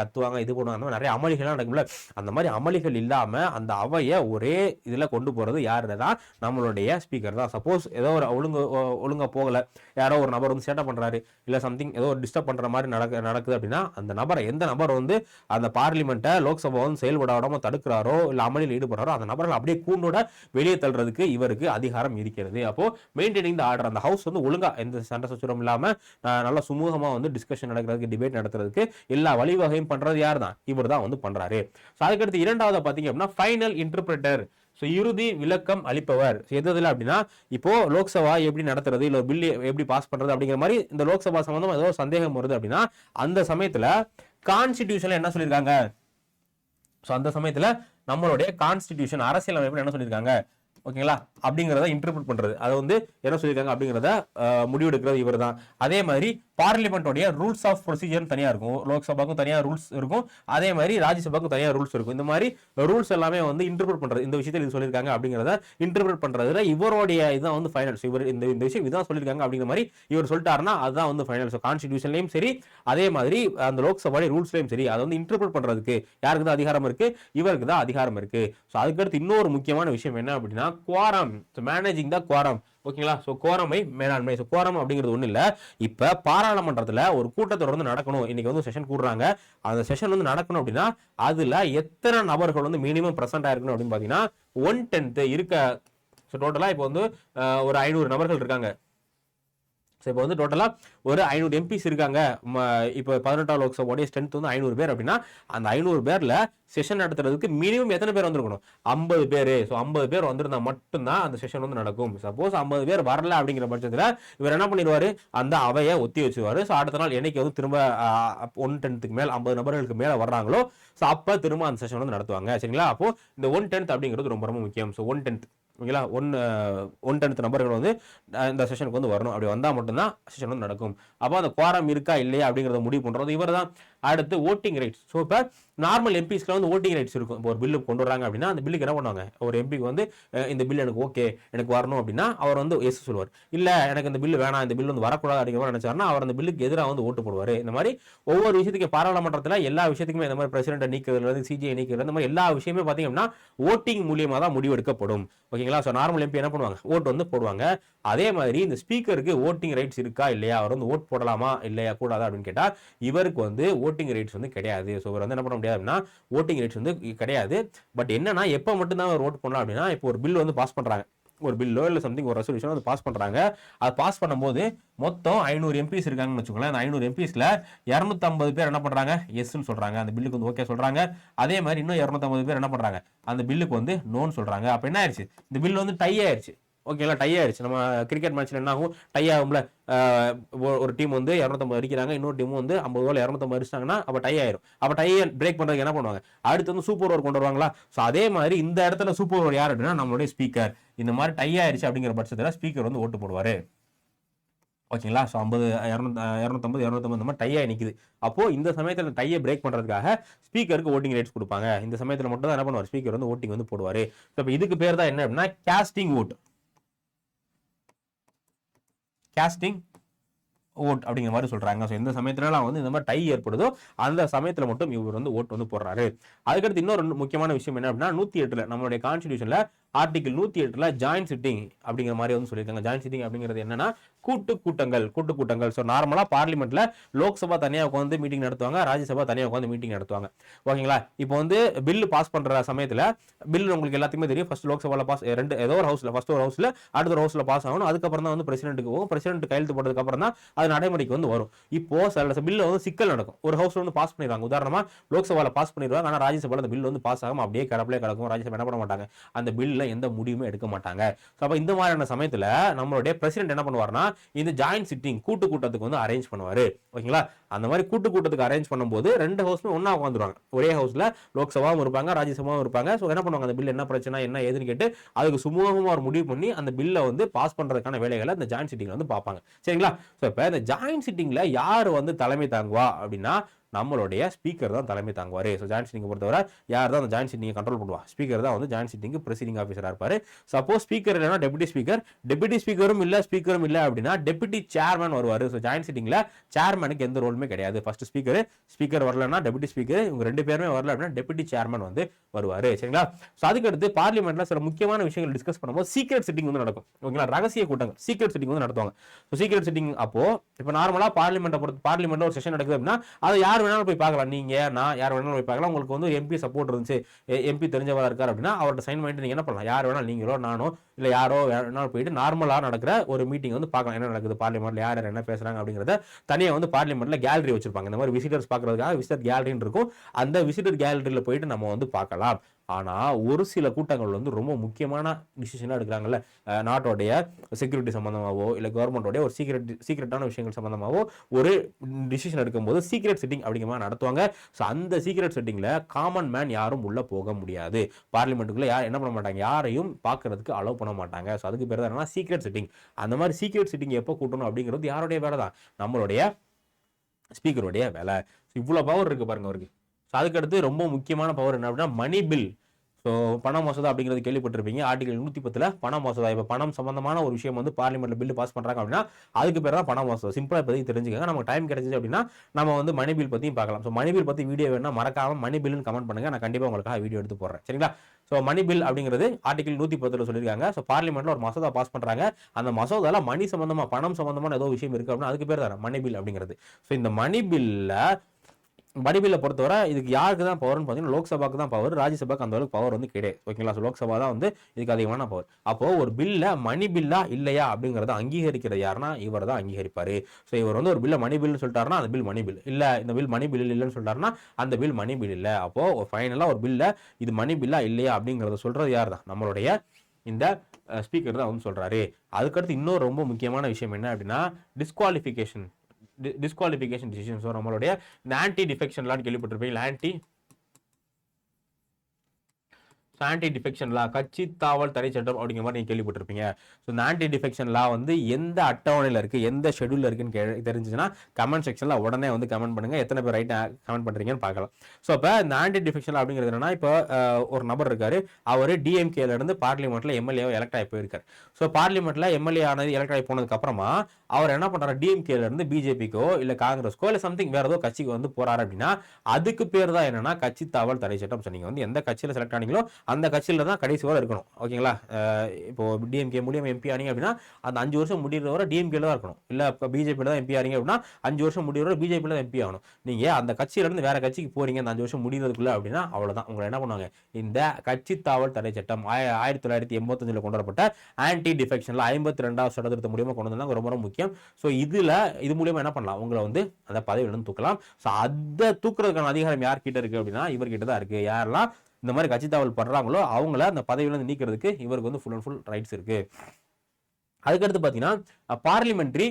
கத்துவாங்க இது பண்ணுவாங்க. அந்த மாதிரி நிறைய அமளிகள்லாம் நடக்கும்ல. அந்த மாதிரி அமளிகள் இல்லாமல் அந்த அவையை ஒரே இதில் கொண்டு போகிறது யாரு தான் நம்மளுடைய ஸ்பீக்கர் தான். சப்போஸ் ஏதோ ஒரு ஒழுங்கு ஒழுங்காக போகலை. யாரோ ஒரு நபர் வந்து சேட்டை பண்ணுறாரு இல்லை சம்திங் ஏதோ ஒரு டிஸ்டர்ப் பண்ணுற மாதிரி நடக்க நடக்குது அப்படின்னா அந்த நபரை எந்த நபர் வந்து அந்த பார்லிமெண்ட்டை லோக்சபா வந்து செயல்பட தடுக்கிறாரோ இல்லை அமளியில் ஈடுபடுறாரோ அந்த நபர்கள் அப்படியே கூண்டோட வெளியே தள்ளுறதுக்கு இவருக்கு அதிகாரம் இருக்கிறது. அப்போ மெயின்டைனிங் த ஆர்டர் அந்த ஹவுஸ் வந்து ஒழுங்கா எந்த சண்டை சச்சுரம் இல்லாம நல்ல நல்லா சுமூகமா வந்து டிஸ்கஷன் நடக்கிறதுக்கு டிபேட் நடத்துறதுக்கு எல்லா வழிவகையும் பண்றது யார் தான் இவர் தான் வந்து பண்றாரு. ஸோ அதுக்கடுத்து இரண்டாவது பாத்தீங்க அப்படின்னா ஃபைனல் இன்டர்பிரட்டர் ஸோ இறுதி விளக்கம் அளிப்பவர். So, எதுல அப்படின்னா இப்போ லோக்சபா எப்படி நடத்துறது இல்லை பில்லு எப்படி பாஸ் பண்றது அப்படிங்கிற மாதிரி இந்த லோக்சபா சம்மந்தம் ஏதோ சந்தேகம் வருது அப்படின்னா அந்த சமயத்துல கான்ஸ்டிடியூஷன்ல என்ன சொல்லியிருக்காங்க? ஸோ அந்த சமயத்துல நம்மளுடைய கான்ஸ்டிடியூஷன் அரசியல் அமைப்பு என்ன சொல்லியிருக்காங்க? ஓகேங்களா அப்படிங்கிறத இன்டர்பிரட் பண்ணுறது அதை வந்து என்ன சொல்லியிருக்காங்க அப்படிங்கிறத முடிவெடுக்கிறது இவர் தான் அதே மாதிரி பார்லிமெண்ட்டோடைய ரூல்ஸ் ஆஃப் ப்ரொசீஜர் தனியாக இருக்கும். லோக்சபாக்கும் தனியாக ரூல்ஸ் இருக்கும். அதே மாதிரி ராஜ்யசபாக்கும் தனியாக ரூல்ஸ் இருக்கும். இந்த மாதிரி ரூல்ஸ் எல்லாமே வந்து இன்டர்பிரட் பண்ணுறது இந்த விஷயத்தில் இது சொல்லியிருக்காங்க அப்படிங்கிறத இன்டர்பிரட் பண்ணுறதுல இவருடைய இதுதான் வந்து ஃபைனல் இவர் இந்த இந்த விஷயம் இதுதான் சொல்லியிருக்காங்க அப்படிங்கிற மாதிரி இவர் சொல்லிட்டாருன்னா அதுதான் வந்து ஃபைனல் ஸோ கான்ஸ்டியூஷன்லையும் சரி அதே மாதிரி அந்த லோக்சபாவுடைய ரூல்ஸ்லையும் சரி அதை வந்து இன்டர்பிரட் பண்ணுறதுக்கு யாருக்கு தான் அதிகாரம் இருக்குது இவருக்கு தான் அதிகாரம் இருக்குது ஸோ அதுக்கடுத்து இன்னொரு முக்கியமான விஷயம் என்ன அப்படின்னா quorum so managing the quorum ஓகேங்களா ஸோ கோரமை மேலாண்மை. ஸோ கோரம் அப்படிங்கிறது ஒன்றும் இல்லை. இப்போ பாராளுமன்றத்தில் ஒரு கூட்டத்தொடர் வந்து நடக்கணும். இன்னைக்கு வந்து செஷன் கூடுறாங்க. அந்த செஷன் வந்து நடக்கணும் அப்படின்னா அதில் எத்தனை நபர்கள் வந்து மினிமம் ப்ரெசென்ட் ஆயிருக்கணும் அப்படின்னு பார்த்தீங்கன்னா ஒன் டென்த்து இருக்க ஸோ டோட்டலாக இப்போ வந்து ஒரு ஐநூறு நபர்கள் இருக்காங்க. ஸோ இப்போ வந்து டோட்டலாக ஒரு ஐநூறு எம்பிஸ் இருக்காங்க. ம, இப்போ பதினெட்டாம் லோக்சபாவுடைய ஸ்ட்ரென்த் வந்து ஐநூறு பேர் அப்படின்னா அந்த ஐநூறு பேரில் செஷன் நடத்துறதுக்கு மினிமம் எத்தனை பேர் வந்திருக்கணும்? ஐம்பது பேர். ஸோ ஐம்பது பேர் வந்திருந்தா மட்டும்தான் அந்த செஷன் வந்து நடக்கும். சப்போஸ் ஐம்பது பேர் வரல அப்படிங்கிற பட்சத்தில் இவர் என்ன பண்ணிடுவாரு? அந்த அவையை ஒத்தி வச்சுருவார். ஸோ அடுத்த நாள் என்னைக்கு வந்து திரும்ப ஒன் டென்த்துக்கு மேல் ஐம்பது நபர்களுக்கு மேலே வர்றாங்களோ ஸோ அப்போ திரும்ப அந்த செஷன் வந்து நடத்துவாங்க. சரிங்களா? அப்போது இந்த ஒன் டென்த் அப்படிங்கிறது ரொம்ப ரொம்ப முக்கியம். ஸோ ஒன் டென்த் ஓகேங்களா? ஒன் ஒன் டென்த் நம்பர்கள் வந்து இந்த செஷனுக்கு வந்து வரணும். அப்படி வந்தால் மட்டும்தான் செஷன் வந்து நடக்கும். அப்போ அந்த குவாரம் இருக்கா இல்லையா அப்படிங்கிறத முடிவு பண்ணுறது இவர் தான் அடுத்து ஓட்டிங் ரைட்ஸ் ஸோ இப்போ நார்மல் எம்பிஸ்க்கு வந்து ஓட்டிங் ரைட்ஸ் இருக்கும். இப்போ ஒரு பில்லு கொண்டு வராங்க அப்படின்னா அந்த பில்லுக்கு என்ன பண்ணுவாங்க? ஒரு எம்பிக்கு வந்து இந்த பில் எனக்கு ஓகே எனக்கு வரணும் அப்படின்னா அவர் வந்து எஸ் சொல்லுவார். இல்லை எனக்கு இந்த பில்லு வேணாம் இந்த பில் வந்து வரக்கூடாது அப்படிங்கிற மாதிரி நினச்சாருன்னா அவர் அந்த பில்லுக்கு எதிராக வந்து ஓட்டு போடுவார். இந்த மாதிரி ஒவ்வொரு விஷயத்துக்கு பாராளுமன்றத்தில் எல்லா விஷயத்துக்குமே இந்த மாதிரி பிரசிடென்ட்டை நீக்கிறதுலேருந்து சிஜிஐ நீக்கிறது இந்த மாதிரி எல்லா விஷயமே பார்த்தீங்க அப்படின்னா ஓட்டிங் மூலியமாக தான் முடிவெடுக்கப்படும். ஓகேங்களா? ஓகேங்களா ஸோ நார்மல் எம்பி என்ன பண்ணுவாங்க ஓட்டு வந்து போடுவாங்க. அதே மாதிரி இந்த ஸ்பீக்கருக்கு ஓட்டிங் ரைட்ஸ் இருக்கா? இல்லையா? அவர் வந்து ஓட் போடலாமா? இல்லையா? கூடாதா? அப்படின்னு கேட்டால் இவருக்கு வந்து ஓட்டிங் ரைட்ஸ் வந்து கிடையாது. ஸோ இவர் வந்து என்ன பண்ண முடியாது அப்படின்னா ஓட்டிங் ரைட்ஸ் வந்து கிடையாது. பட் என்னன்னா எப்போ மட்டும்தான் அவர் ஓட் பண்ணலாம் அப்படின்னா இப்போ ஒரு பில் வந்து பாஸ் பண்ணுறாங்க ஒரு பில்லோ இல்லை சம்திங் ஒரு ரெசல்யூஷனோ அது பாஸ் பண்ணுறாங்க அது பாஸ் பண்ணும்போது மொத்தம் ஐநூறு எம்பிஸ் இருக்காங்கன்னு வச்சுக்கோங்களேன். அந்த ஐநூறு எம்பிஸில் இரநூத்தம்பது பேர் என்ன பண்ணுறாங்க எஸ்ன்னு சொல்கிறாங்க அந்த பில்லுக்கு வந்து ஓகே சொல்கிறாங்க அதே மாதிரி இன்னும் இரநூத்தம்பது பேர் என்ன பண்ணுறாங்க அந்த பில்லுக்கு வந்து நோன்னு சொல்கிறாங்க அப்போ என்ன ஆயிடுச்சு? இந்த பில் வந்து டை ஆயிடுச்சு. ஓகேங்களா டை ஆயிடுச்சு. நம்ம கிரிக்கெட் மேட்ச்ல என்ன ஆகும் டை ஆகும்ல. ஒரு டீம் வந்து இரநூத்தம்பது அடிக்கிறாங்க. இன்னொரு டீம் வந்து ஐம்பது ஓவர் இரநூத்தம்பது அடிச்சிட்டாங்கன்னா அப்போ டை ஆயிரும். அப்போ டையை பிரேக் பண்ணுறதுக்கு என்ன பண்ணுவாங்க? அடுத்து வந்து சூப்பர் ஓவர் கொண்டு வருவாங்களா? ஸோ அதே மாதிரி இந்த இடத்துல சூப்பர் ஓவர் யார் அப்படின்னா நம்மளுடைய ஸ்பீக்கர் இந்த மாதிரி டை ஆயிடுச்சு அப்படிங்கிற பட்சத்தில் ஸ்பீக்கர் வந்து ஓட்டு போடுவார். ஓகேங்களா ஸோ ஐம்பது இரநூத்தி இரநூத்தம்பது இரநூத்தம்பது இந்த மாதிரி டையாக நிற்குது அப்போது இந்த சமயத்தில் டையை பிரேக் பண்ணுறதுக்காக ஸ்பீக்கருக்கு ஓட்டிங் ரேட்ஸ் கொடுப்பாங்க. இந்த சமயத்தில் மட்டும் தான் என்ன பண்ணுவார்? ஸ்பீக்கர் வந்து ஓட்டிங் வந்து போடுவார். ஸோ இப்போ இதுக்கு பேர் தான் என்ன அப்படின்னா கேஸ்டிங் ஓட் கேஸ்டிங் ஓட் அப்படிங்கிற மாதிரி சொல்கிறாங்க ஸோ எந்த சமயத்துலலாம் வந்து இந்த மாதிரி டை ஏற்படுதோ அந்த சமயத்தில் மட்டும் இவர் வந்து ஓட் வந்து போடுறாரு. அதுக்கடுத்து இன்னொரு முக்கியமான விஷயம் என்ன அப்படின்னா நூற்றி எட்டில் நம்மளுடைய கான்ஸ்டியூஷனில் ஆர்டிகல் நூற்றி எட்டில் ஜாயின்ட் சிட்டிங் அப்படிங்கிற மாதிரி வந்து சொல்லியிருக்காங்க. ஜாயின் சிட்டிங் அப்படிங்கிறது என்னன்னா கூட்டு கூட்டங்கள் கூட்டு கூட்டங்கள். ஸோ நார்மலாக பார்லிமெண்ட்டில் லோக்சபா தனியாக உட்காந்து மீட்டிங் நடத்துவாங்க ராஜ்யசபா தனியாக உட்காந்து மீட்டிங் நடத்துவாங்க. ஓகேங்களா? இப்போ வந்து பில்லு பாஸ் பண்ணுற சமயத்தில் பில் உங்களுக்கு எல்லாத்துக்குமே தெரியும். ஃபர்ஸ்ட் லோக்சபாவில் பாஸ் ரெண்டு ஏதோ ஒரு ஹவுஸில் ஃபர்ஸ்ட் ஒரு ஹவுஸில் அடுத்த ஒரு ஹவுஸில் பாஸ் ஆகணும். அதுக்கப்புறம் தான் வந்து பிரசிடென்ட்டுக்கு போகும். பிரசிடென்ட் கையெழுத்து போட்டதுக்கப்புறம் தான் அது நடைமுறைக்கு வந்து வரும். இப்போ சில பில்லு வந்து சிக்கல் நடக்கும். ஒரு ஹவுஸில் வந்து பாஸ் பண்ணிடுவாங்க உதாரணமாக லோக்சபாவில் பாஸ் பண்ணிடுவாங்க. ஆனால் ராஜ்யசபாவில் அந்த பில் வந்து பாஸ் ஆகும் அப்படியே கிடப்பிலே கிடக்கும். ராஜ்யசபா என்ன பண்ண மாட்டாங்க? அந்த பில்ல எந்த முடிவுமே எடுக்க மாட்டாங்க. ஸோ அப்போ இந்த மாதிரியான சமயத்தில் நம்மளுடைய பிரசிடென்ட் என்ன பண்ணுவார்னா இந்த ஜாயின்ட் சிட்டிங் கூட்டு கூட்டத்துக்கு வந்து அரேஞ்ச் பண்ணுவாரு. ஓகேங்களா? அந்த மாதிரி கூட்டு கூட்டத்துக்கு அரேஞ்ச் பண்ணும்போது ரெண்டு ஹவுஸ்மே ஒன்றா உட்காந்துருவாங்க ஒரே ஹவுஸில் லோக்சபாவும் இருப்பாங்க ராஜ்யசபாவும் இருப்பாங்க. ஸோ என்ன பண்ணுவாங்க? அந்த பில் என்ன பிரச்சனை என்ன ஏதுன்னு கேட்டு அதுக்கு சுமூகமா ஒரு முடிவு பண்ணி அந்த பில்லை வந்து பாஸ் பண்ணுறதுக்கான வேலைகளை இந்த ஜாயின்ட் சிட்டிங்கில் வந்து பார்ப்பாங்க. சரிங்களா? ஸோ இப்போ இந்த ஜாயின்ட் சிட்டிங்கில் யார் வந்து தலைமை தாங்குவா அப்படின்னா நம்மளுடைய ஸ்பீக்கர் தான் தலைமை தாங்குவார். ஸோ ஜாயின் சிட்டிங்கை பொறுத்தவரை யார் தான் அந்த ஜாயின் சிட்டிங்கை கண்ட்ரோல் பண்ணுவா? ஸ்பீக்கர் தான் வந்து ஜாயின் சிட்டிங்கு ப்ரெசிடிங் ஆஃபீஸராக இருப்பார். சப்போஸ் ஸ்பீக்கர் இல்லைனா டெபுட்டி ஸ்பீக்கர் டெபுட்டி ஸ்பீக்கரும் இல்லை ஸ்பீக்கரும் இல்லை அப்படின்னா டெபுட்டி சேர்மன் வருவார். ஸோ ஜாயின் சிட்டிங்கில் சேர்மனுக்கு எந்த ரோலுமே கிடையாது. ஃபர்ஸ்ட் ஸ்பீக்கர் ஸ்பீக்கர் வரலன்னா டெபுட்டி ஸ்பீக்கர் இவங்க ரெண்டு பேருமே வரல அப்படின்னா டெபுட்டி சேர்மன் வந்து வருவார். சரிங்களா? ஸோ அதுக்கடுத்து பார்லிமெண்ட்ல சில முக்கியமான விஷயங்கள் டிஸ்கஸ் பண்ணும்போது சீக்ரெட் சிட்டிங் வந்து நடக்கும். ஓகேங்களா? ரகசிய கூட்டங்கள் சீக்ரெட் சிட்டிங் வந்து நடத்துவாங்க. ஸோ சீக்ரெட் சிட்டிங் அப்போ இப்போ நார்மலாக பார்லிமெண்ட்டை பொறுத்து பார்லிமெண்ட்ல ஒரு செஷன் நடக்குது அப்படின்னா அதை யார் யார் வேணாலும் போய் பார்க்கலாம். நீங்க நான் யார் வேணாலும் போய் பார்க்கலாம். உங்களுக்கு வந்து எம்பி சப்போர்ட் இருந்துச்சு. எம்பி தெரிஞ்சவரா இருக்கார் அப்படின்னா அவர்கிட்ட சைன் பண்ணிட்டு நீங்க என்ன பண்ணலாம்? யார் வேணாலும் நீங்களோ நானோ இல்லை யாரோ வேணாலும் போயிட்டு நார்மலாக நடக்கிற ஒரு மீட்டிங் வந்து பார்க்கலாம். என்ன நடக்குது? பார்லிமெண்ட்டில் யார் யார் என்ன பேசுறாங்க அப்படிங்கிறத தனியாக வந்து பார்லிமெண்ட்டில் கேலரி வச்சிருப்பாங்க. இந்த மாதிரி விசிட்டர்ஸ் பார்க்குறதுக்காக விசிட்டர் கேலரின்னு இருக்கும். அந்த விசிட்டர் கேலரியில் போயிட்டு நம்ம வந்து பார்க்கலாம். ஆனால் ஒரு சில கூட்டங்கள் வந்து ரொம்ப முக்கியமான டிசிஷனாக எடுக்கிறாங்கல்ல. நாட்டோடைய செக்யூரிட்டி சம்மந்தமாகவோ இல்லை கவர்மெண்ட்டோடைய ஒரு சீக்ரெட் சீக்ரெட்டான விஷயங்கள் சம்மந்தமாகவோ ஒரு டிசிஷன் எடுக்கும்போது சீக்ரெட் செட்டிங் அப்படிங்கிற மாதிரி நடத்துவாங்க. ஸோ அந்த சீக்ரெட் செட்டிங்கில் காமன் மேன் யாரும் உள்ளே போக முடியாது. பார்லிமெண்ட்டுக்குள்ளே யார் என்ன பண்ண மாட்டாங்க? யாரையும் பார்க்கறதுக்கு அலோவ் பண்ண மாட்டாங்க ஸோ அதுக்கு பேர் தான் என்னன்னா சீக்ரெட் சிட்டிங் அந்த மாதிரி சீக்ரெட் சிட்டிங் எப்போ கூட்டணும் அப்படிங்கிறது யாருடைய வேலை தான்? நம்மளுடைய ஸ்பீக்கருடைய வேலை. ஸோ இவ்வளோ பவர் இருக்குது பாருங்க அவருக்கு. ஸோ அதுக்கடுத்து ரொம்ப முக்கியமான பவர் என்ன அப்படின்னா மணி பில் ஸோ பண மசோதா அப்படிங்கிறது கேள்விப்பட்டிருப்பீங்க. ஆர்டிகல் நூற்றி பத்தில் பண மசோதா. இப்போ பணம் சம்பந்தமான ஒரு விஷயம் வந்து பார்லிமெண்ட்ல பில் பாஸ் பண்ணுறாங்க அப்படின்னா அதுக்கு பேர் தான் பண மசோதா. சிம்பிளாக இப்போதைக்கு தெரிஞ்சுக்கங்க நமக்கு டைம் கிடைச்சிச்சு அப்படின்னா நம்ம வந்து மணி பில் பற்றியும் பார்க்கலாம். ஸோ மணி பில் பற்றி வீடியோ வேணால் மறக்காமல் மணி பில்னு கமெண்ட் பண்ணுங்கள் நான் கண்டிப்பாக உங்களுக்காக வீடியோ எடுத்து போடுறேன். சரிங்களா? ஸோ மணி பில் அப்படிங்கிறது ஆர்டிகல் நூற்றி பத்தில் சொல்லியிருக்காங்க. ஸோ பார்லிமெண்ட்ல ஒரு மசோதா பாஸ் பண்ணுறாங்க அந்த மசோதாவில் மணி சம்மந்தமாக பணம் சம்மந்தமான ஏதோ விஷயம் இருக்குது அப்படின்னா அதுக்கு பேர் தான் மணி பில் அப்படிங்கிறது. ஸோ இந்த மணி பில்லில் வடிவில் பொறுத்தவரை இதுக்கு யாருக்கு தான் பவர்னு பார்த்தீங்கன்னா லோக்சபாக்கு தான் பவர் ராஜ்யசபாக்கு அந்த அளவுக்கு பவர் வந்து கிடையாது. ஓகேங்களா ஸோ லோக்சபா தான் வந்து இதுக்கு அதிகமான பவர் அப்போது ஒரு பில்ல மணி பில்லா இல்லையா அப்படிங்கிறத அங்கீகரிக்கிற யாருன்னா இவர் தான் அங்கீகரிப்பார். ஸோ இவர் வந்து ஒரு பில்லை மணி பில்னு சொல்லிட்டாருன்னா அந்த பில் மணி பில் இல்லை இந்த பில் மணி பில் இல்லைன்னு சொல்லிட்டாருன்னா அந்த பில் மணி பில் இல்லை. அப்போ ஃபைனலாக ஒரு பில்ல இது மணி பில்லா இல்லையா அப்படிங்கிறத சொல்கிறது யார் தான்? நம்மளுடைய இந்த ஸ்பீக்கர் தான் வந்து சொல்கிறாரு அதுக்கடுத்து இன்னொரு ரொம்ப முக்கியமான விஷயம் என்ன அப்படின்னா டிஸ்குவாலிஃபிகேஷன் டிஸ்குவாலிஃபிகேஷன் டிசிஷன்ஸோ நம்மளுடைய இந்த ஆன்டி டிஃபெக்ஷன்லாம் கேள்விப்பட்டிருப்பீங்க ஆன்டி ஆன்டி டிஃபெக்ஷன் லா கட்சி தாவல் தடை சட்டம் அப்படிங்கிற மாதிரி நீங்கள் கேள்விப்பட்டிருப்பீங்க. ஸோ இந்த ஆன்டி டிஃபெக்ஷன் லா வந்து எந்த அட்டவணையில் இருக்குது எந்த ஷெடியூலில் இருக்குன்னு கே தெரிஞ்சுச்சுன்னா கமெண்ட் செக்ஷனில் உடனே வந்து கமெண்ட் பண்ணுங்கள் எத்தனை பேர் ரைட்டாக கமெண்ட் பண்ணுறீங்கன்னு பார்க்கலாம். ஸோ இப்போ இந்த ஆன்டி டிஃபெக்ஷன் லா அப்படிங்கிறது என்னன்னா இப்போ ஒரு நபர் இருக்கார். அவர் டிஎம்கேலேருந்து பார்லிமெண்ட்டில் எம்எல்ஏவை எம்எல்ஏ எலக்ட் ஆகி போயிருக்கார். ஸோ பார்லிமெண்ட்டில் எம்எல்ஏ ஆனது எலக்ட் ஆகி போனதுக்கப்புறமா அவர் என்ன பண்ணுறாரு டிஎம்கேலேருந்து பிஜேபிக்கோ இல்லை காங்கிரஸ்க்கோ இல்லை சம்திங் வேறு ஏதோ கட்சிக்கு வந்து போகிறாரு அப்படின்னா அதுக்கு பேர் தான் என்னன்னா கட்சி தாவல் தடை சட்டம். ஸோ வந்து எந்த கட்சியில் செலக்ட் ஆனீங்களோ அந்த கட்சியில் தான் கடைசி வரை இருக்கணும். ஓகேங்களா? இப்போது இப்போ டிஎம்கே மூலியம் எம்பி ஆனீங்க அப்படின்னா அந்த அஞ்சு வருஷம் முடிகிற வரை டிஎம்கேல தான் இருக்கணும். இல்லை இப்போ பிஜேபியில் தான் எம்பி ஆனீங்க அப்படின்னா அஞ்சு வருஷம் முடிகிற வரை பிஜேபியில் தான் எம்பி ஆகணும். நீங்கள் அந்த கட்சியிலேருந்து வேற கட்சிக்கு போகிறீங்க அந்த அஞ்சு வருஷம் முடிகிறதுக்குள்ள அப்படின்னா அவ்வளோதான் உங்களை என்ன பண்ணுவாங்க? இந்த கட்சி தாவல் தடை சட்டம் ஆய- ஆயிரத்தி தொள்ளாயிரத்தி எண்பத்தஞ்சில் கொண்டு வரப்பட்ட ஆன்டி டிஃபெக்ஷனில் ஐம்பத்தி ரெண்டாவது சட்டத்திருத்த மூலியமாக கொண்டு வந்தாங்க ரொம்ப ரொம்ப முக்கியம். ஸோ இதில் இது மூலியமாக என்ன பண்ணலாம்? உங்களை வந்து அந்த பதவியிலிருந்து தூக்கலாம். ஸோ அதை தூக்குறதுக்கான அதிகாரம் யார்கிட்ட இருக்குது அப்படின்னா இவர்கிட்ட தான் இருக்குது யாரெல்லாம் இந்த மாதிரி கட்சி தாவல் படுறாங்களோ அவங்கள அந்த பதவியிலேருந்து நீக்கிறதுக்கு இவருக்கு வந்து ஃபுல் அண்ட் ஃபுல் ரைட்ஸ் இருக்கு. அதுக்கடுத்து பார்த்தீங்கன்னா பார்லிமெண்ட்ரி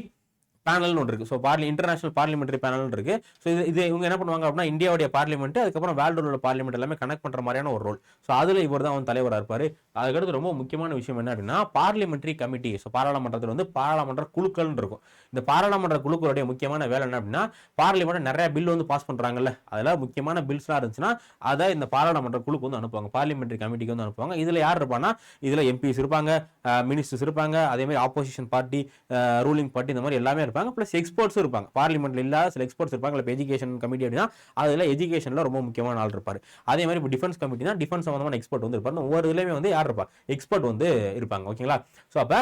பேனல்னு ஒன்று இருக்குது ஸோ பார்லி இன்டர்நேஷனல் பார்லிமெண்ட்ரி பேனல்னு இருக்குது ஸோ இது இது இவங்க என்ன பண்ணுவாங்க அப்படின்னா இந்தியாவுடைய பார்லிமெண்ட் அதுக்கப்புறம் வேர்ல்டோட பார்லிமெண்ட் எல்லாமே கனெக்ட் பண்ணுற மாதிரியான ஒரு ரோல் ஸோ அதில் இவர் தான் அவன் தலைவராக இருப்பார். அதுக்கடுத்து ரொம்ப முக்கியமான விஷயம் என்ன அப்படின்னா பார்லிமெண்ட்ரி கமிட்டி ஸோ பாராளுமன்றத்தில் வந்து பாராளுமன்ற குழுக்கள்னு இருக்கும். இந்த பாராளுமன்ற குழுக்களுடைய முக்கியமான வேலை என்ன அப்படின்னா பார்லிமெண்ட் நிறைய பில் வந்து பாஸ் பண்ணுறாங்கல்ல அதில் முக்கியமான பில்ஸ்லாம் இருந்துச்சுன்னா அதை இந்த பாராளுமன்ற குழுக்கு வந்து அனுப்புவாங்க. பார்லிமெண்ட்ரி கமிட்டிக்கு வந்து அனுப்புவாங்க. இதில் யார் இருப்பாங்கன்னா இதில் எம்பிஸ் இருப்பாங்க மினிஸ்டர்ஸ் இருப்பாங்க. அதே மாதிரி ஆப்போசிஷன் பார்ட்டி ரூலிங் பார்ட்டி இந்த மாதிரி எல்லாமே இருப்பாங்க. ப்ளஸ் எக்ஸ்பர்ட்ஸும் இருப்பாங்க. பார்லிமெண்ட்ல இல்லாத சில எக்ஸ்பர்ட்ஸ் இருப்பாங்க. இல்லை எஜுகேஷன் கமிட்டி அப்படின்னா அதில் எஜுகேஷனில் ரொம்ப முக்கியமான ஆள் இருப்பார். அதே மாதிரி இப்போ டிஃபென்ஸ் கமிட்டினா டிஃபென்ஸ் சம்மந்தமான எக்ஸ்பர்ட் வந்து இருப்பார். ஒவ்வொரு இதுலேயுமே வந்து யார் இருப்பா? எக்ஸ்பர்ட் வந்து இருப்பாங்க. ஓகேங்களா ஸோ அப்போ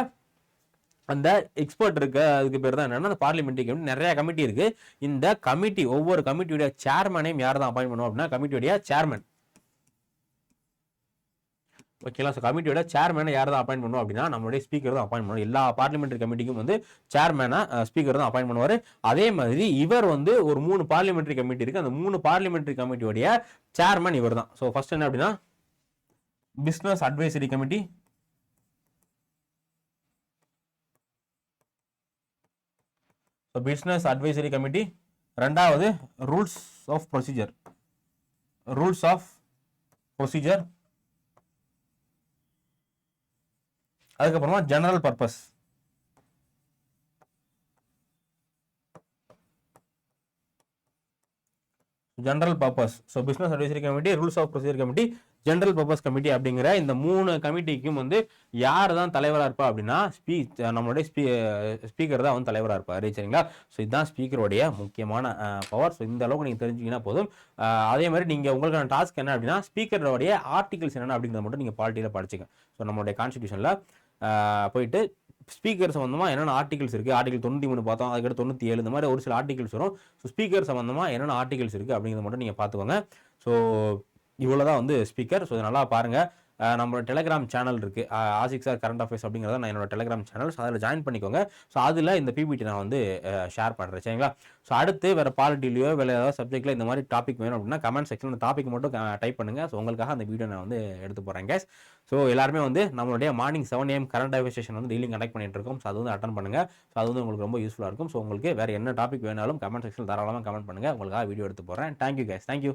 அந்த எக்ஸ்பர்ட் இருக்க அதுக்கு பேர் தான் என்னன்னா அந்த பார்லிமெண்ட்ரி கமிட்டி நிறைய கமிட்டி இருக்கு. இந்த கமிட்டி ஒவ்வொரு கமிட்டியுடைய சேர்மனையும் யார் தான் அப்பாயின் பண்ணுவோம் அப்படின்னா கமிட்டியுடைய சேர்மன் ஓகேங்களா? ஸோ கமிட்டியோட சேர்மேனை யார் தான் அப்பாயின் பண்ணுவோம் அப்படின்னா நம்மளுடைய ஸ்பீக்கர் தான் அப்பாயின் பண்ணுவோம் எல்லா பார்லிமெண்ட்ரி கமிட்டிக்கும் வந்து சேர்மேனை ஸ்பீக்கர் தான் அப்பாயின் பண்ணுவார். அதே மாதிரி இவர் வந்து ஒரு மூணு பார்லிமெண்ட்ரி கமிட்டி இருக்கு. அந்த மூணு பார்லிமெண்ட்ரி கமிட்டியோடைய சேர்மன் இவர் தான். ஸோ ஃபர்ஸ்ட் என்ன அப்படின்னா business advisory committee so business advisory committee ரெண்டாவது rules of procedure rules of procedure அதுக்கப்புறமா general purpose general purpose so business advisory committee rules of procedure committee general purpose committee அப்படிங்கிற இந்த மூணு கமிட்டிக்கும் வந்து யார் தான் தலைவராக இருப்பா அப்படின்னா ஸ்பீ நம்மளுடைய ஸ்பீ ஸ்பீக்கர் தான் வந்து தலைவராக இருப்பார். சரிங்களா? ஸோ இதுதான் ஸ்பீக்கருடைய முக்கியமான பவர் ஸோ இந்த அளவுக்கு நீங்கள் தெரிஞ்சிங்கன்னா போதும். அதே மாதிரி நீங்கள் உங்களுக்கான டாஸ்க் என்ன அப்படின்னா ஸ்பீக்கரோடைய ஆர்டிகல்ஸ் என்னென்ன அப்படிங்கிறத மட்டும் நீங்கள் பாலிட்டியில் படிச்சுங்க ஸோ நம்மளுடைய கான்ஸ்டியூஷனில் போயிட்டு ஸ்பீக்கர் சம்மந்தமாக என்னென்ன ஆர்டிகல்ஸ் இருக்குது ஆர்டிகல் தொண்ணூற்றி மூணு பார்த்தோம். அதுக்கடுத்து தொண்ணூற்றி ஏழு இந்த மாதிரி ஒரு சில ஆர்டிகல்ஸ் வரும். ஸோ ஸ்பீக்கர் சம்மந்தமாக என்னென்ன ஆர்டிகல்ஸ் இருக்குது அப்படிங்கிறத மட்டும் நீங்கள் பார்த்துக்கோங்க. ஸோ இவ்வளோ தான் வந்து ஸ்பீக்கர் ஸோ நல்லா பாருங்கள் நம்மளோட டெலிகிராம் சேனல் இருக்குது ஆசிக் சார் கரண்ட் அஃபேர்ஸ் அப்படிங்கிறத நான் என்னோட டெலிகிராம் சேனல் ஸோ அதில் ஜாயின் பண்ணிக்கோங்க. ஸோ அதில் இந்த பிபிடி நான் வந்து ஷேர் பண்ணுறேன் சரிங்களா? ஸோ அடுத்து வேறு பாலிட்டிலையோ வேறு ஏதாவது சப்ஜெக்ட்டில் இந்த மாதிரி டாபிக் வேணும் அப்படின்னா கமெண்ட் செக்ஷனில் அந்த டாபிக் மட்டும் டைப் பண்ணுங்கள் ஸோ உங்களுக்காக அந்த வீடியோ நான் வந்து எடுத்து போகிறேன் கேஸ் ஸோ எல்லாருமே வந்து நம்மளுடைய morning seven AM current affair session வந்து டெய்லியும் கனெக்ட் பண்ணிட்டு இருக்கோம். ஸோ அது வந்து அட்டன் பண்ணுங்கள் ஸோ அது வந்து உங்களுக்கு ரொம்ப யூஸ்ஃபுல்லாக இருக்கும். ஸோ உங்களுக்கு வேறு என்ன டாபிக் வேணாலும் கமெண்ட் செக்ஷனில் தாராளமாக கமெண்ட் பண்ணுங்கள் உங்களுக்காக வீடியோ எடுத்து போகிறேன் தேங்க்யூ கேஸ் தேங்க்யூ